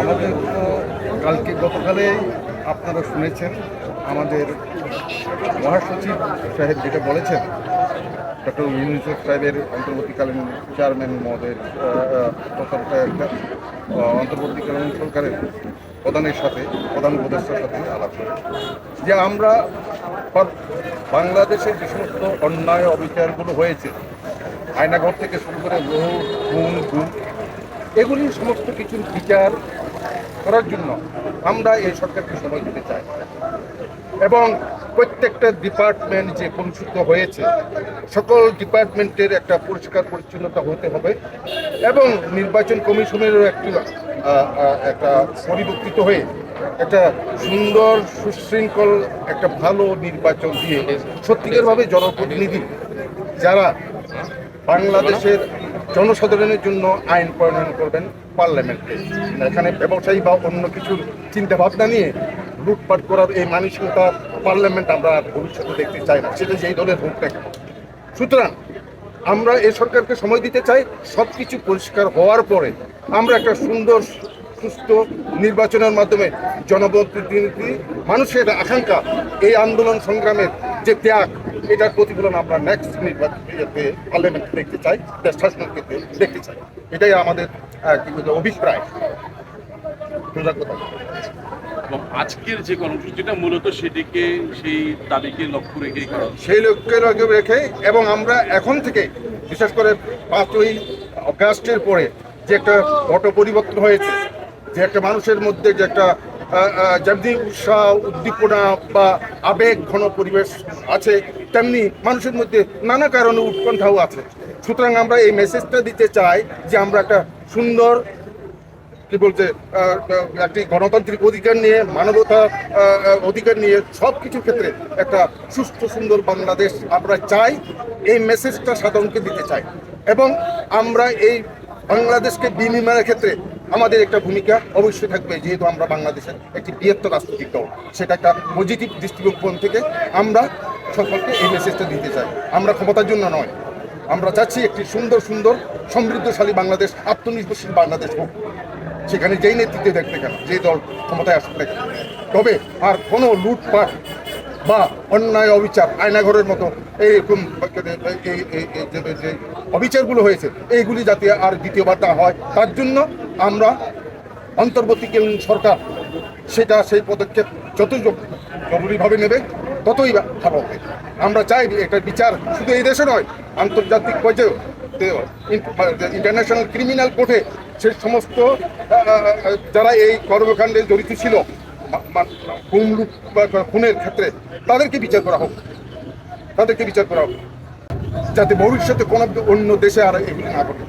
আমাদের তো কালকে গতকালে আপনারা শুনেছেন, আমাদের মহাসচিব সাহেব যেটা বলেছেন, ডক্টর ইউনিসেফ সাহেবের অন্তর্বর্তীকালীন চেয়ারম্যান মহোদয়ের অন্তর্বর্তীকালীন সরকারের প্রধানের সাথে, প্রধান উপদেষ্টার সাথে আলাপ করি যে আমরা বাংলাদেশে যে সমস্ত অন্যায় অবিচারগুলো হয়েছে, আয়নাঘর থেকে শুরু করে বহু খুন, গুম, এগুলি সমস্ত কিছু বিচার করার জন্য আমরা এই সরকারকে সময় দিতে চাই। এবং প্রত্যেকটা ডিপার্টমেন্ট যে কলুষিত হয়েছে, সকল ডিপার্টমেন্টের একটা পরিষ্কার পরিচ্ছন্নতা হতে হবে এবং নির্বাচন কমিশনেরও একটি একটা পরিবর্তিত হয়ে একটা সুন্দর সুশৃঙ্খল একটা ভালো নির্বাচন দিয়ে সত্যিকারভাবে জনপ্রতিনিধি যারা বাংলাদেশের জনসাধারণের জন্য আইন প্রণয়ন করবেন পার্লামেন্টে। এখানে ব্যবসায়ী বা অন্য কিছুর চিন্তা ভাবনা নিয়ে লুটপাট করার এই মানসিকতা পার্লামেন্ট আমরা ভবিষ্যতে দেখতে চাই না, সেটা যেই দলের হোক না সুতরাং আমরা এই সরকারকে সময় দিতে চাই সব কিছু পরিষ্কার হওয়ার পরে আমরা একটা সুন্দর, সুস্থ নির্বাচনের মাধ্যমে জনপ্রতিনিধি মানুষের আকাঙ্ক্ষা, এই আন্দোলন সংগ্রামের যে ত্যাগ এটার প্রতিফলন আমরা নেক্সট নির্বাচন পার্লামেন্টে দেখতে চাই দেশ ক্ষেত্রে দেখতে চাই। এটাই আমাদের কি বলব, অভিপ্রায়। সোজা কথা। এবং আজকের যে কর্মসূচিটা মূলত সেটিকে সেই দাবিকে লক্ষ্য রেখেই করা সেই লক্ষ্যের আগে রেখে এবং আমরা এখন থেকে বিশেষ করে পাঁচই অগাস্টের পরে যে একটা পট পরিবর্তন হয়েছে যে একটা মানুষের মধ্যে যে একটা যেমনি উৎসাহ উদ্দীপনা বা আবেগ ঘন পরিবেশ আছে, তেমনি মানুষের মধ্যে নানা কারণে উৎকণ্ঠাও আছে। সুতরাং আমরা এই মেসেজটা দিতে চাই যে আমরা একটা সুন্দর, কি বলছে একটি গণতান্ত্রিক অধিকার নিয়ে, মানবতা অধিকার নিয়ে সব কিছুর ক্ষেত্রে একটা সুস্থ, সুন্দর বাংলাদেশ আমরা চাই। এই মেসেজটা সাধারণকে দিতে চাই। এবং আমরা এই বাংলাদেশকে বিনিময়ের ক্ষেত্রে আমাদের একটা ভূমিকা অবশ্যই থাকবে, যেহেতু আমরা বাংলাদেশের একটি বৃহত্তর রাজনৈতিক দল। সেটা একটা পজিটিভ দৃষ্টিকোণ থেকে আমরা সকলকে এই মেসেজটা দিতে চাই। আমরা ক্ষমতার জন্য নয়, আমরা চাচ্ছি একটি সুন্দর সুন্দর, সমৃদ্ধশালী বাংলাদেশ, আত্মনির্ভরশীল বাংলাদেশ হোক। সেখানে যেই নেতৃত্বে দেখতে কেন যে দল ক্ষমতায় আসতে তবে আর কোনো লুটপাট বা অন্যায় অবিচার, আয়নাঘরের মতো এইরকম এই- এই- এই- এই যে- অবিচারগুলো হয়েছে, এইগুলি যাতে আর দ্বিতীয়বার না হয়। তার জন্য আমরা অন্তর্বর্তীকালীন সরকার সেটা, সেই পদক্ষেপ যতই জরুরিভাবে নেবে, ততই ভালো হবে। আমরা চাই এটা বিচার শুধু এই দেশে নয়, আন্তর্জাতিক পর্যায়েও ইন্টারন্যাশনাল ক্রিমিনাল কোর্টে সে সমস্ত যারা এই কর্মকাণ্ডে জড়িত ছিল বা খুনের ক্ষেত্রে তাদেরকে বিচার করা হোক। তাদেরকে বিচার করা হোক। যাতে ভবিষ্যতে কোনো অন্য দেশে আর এগুলি না ঘটে।